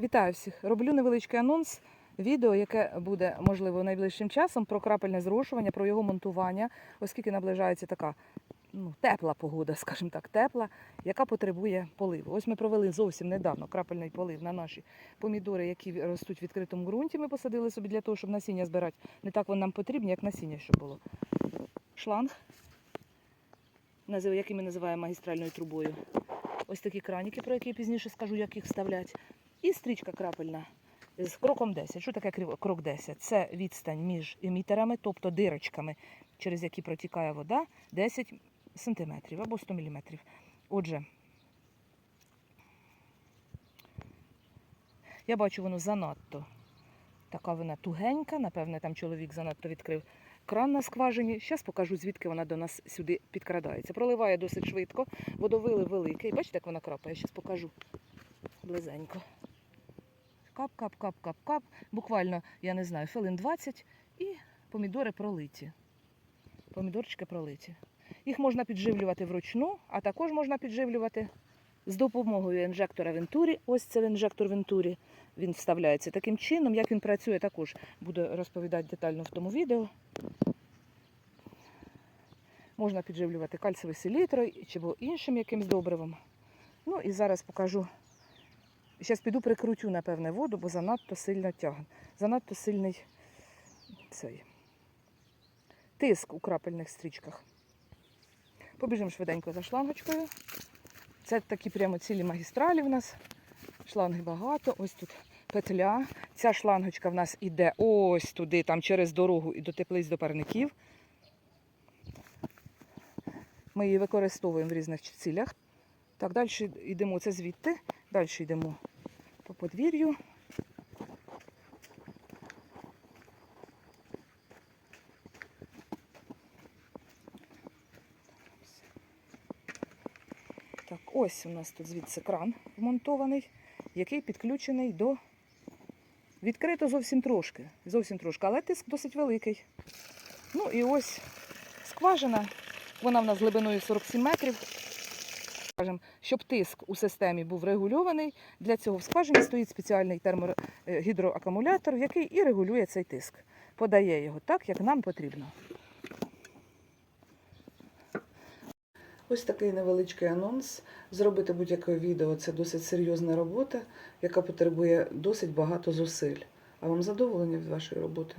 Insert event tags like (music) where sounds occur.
Вітаю всіх! Роблю невеличкий анонс. Відео, яке буде можливо найближчим часом про крапельне зрошування, про його монтування, оскільки наближається така ну, тепла погода, (laughs) скажімо так, тепла, яка потребує поливу. Ось ми провели зовсім недавно крапельний полив на наші помідори, які ростуть в відкритому ґрунті. Ми посадили собі для того, щоб насіння збирати. Не так вони нам потрібні, як насіння, щоб було. Шланг, який ми називаємо магістральною трубою. Ось такі краніки, про які пізніше скажу, як їх вставляти. І стрічка крапельна з кроком 10. Що таке крок 10? Це відстань між емітерами, тобто дирочками, через які протікає вода, 10 сантиметрів або 100 міліметрів. Отже, я бачу, воно занадто. Така вона тугенька, напевне, там чоловік занадто відкрив кран на скважині. Зараз покажу, звідки вона до нас сюди підкрадається. Проливає досить швидко, водовили великий. Бачите, як вона крапає? Зараз покажу близенько. Кап, кап, кап, кап, кап. Буквально, я не знаю, хвилин 20 і помідори пролиті. Помідорчики пролиті. Їх можна підживлювати вручну, а також можна підживлювати з допомогою інжектора Вентурі. Ось це інжектор Вентурі. Він вставляється таким чином. Як він працює, також буду розповідати детально в тому відео. Можна підживлювати кальцевою селітрою чи іншим якимсь добривом. Ну і зараз покажу. Зараз піду прикрутю, напевне, воду, бо занадто сильно тягне. Занадто сильний цей тиск у крапельних стрічках. Побіжимо швиденько за шлангочкою. Це такі прямо цілі магістралі в нас. Шланги багато. Ось тут петля. Ця шлангочка в нас іде ось туди, там через дорогу і до теплиць до парників. Ми її використовуємо в різних цілях. Так, далі йдемо це звідти, далі йдемо по подвір'ю. Так, ось у нас тут звідси кран вмонтований, який підключений до. Відкрито зовсім трошки, зовсім трошки, але тиск досить великий. Ну і ось скважина, вона в нас глибиною 47 метрів. Скажем, щоб тиск у системі був регульований, для цього в скважині стоїть спеціальний термогідроакумулятор, який і регулює цей тиск. Подає його так, як нам потрібно. Ось такий невеличкий анонс. Зробити будь-яке відео це досить серйозна робота, яка потребує досить багато зусиль. А вам задоволення від вашої роботи?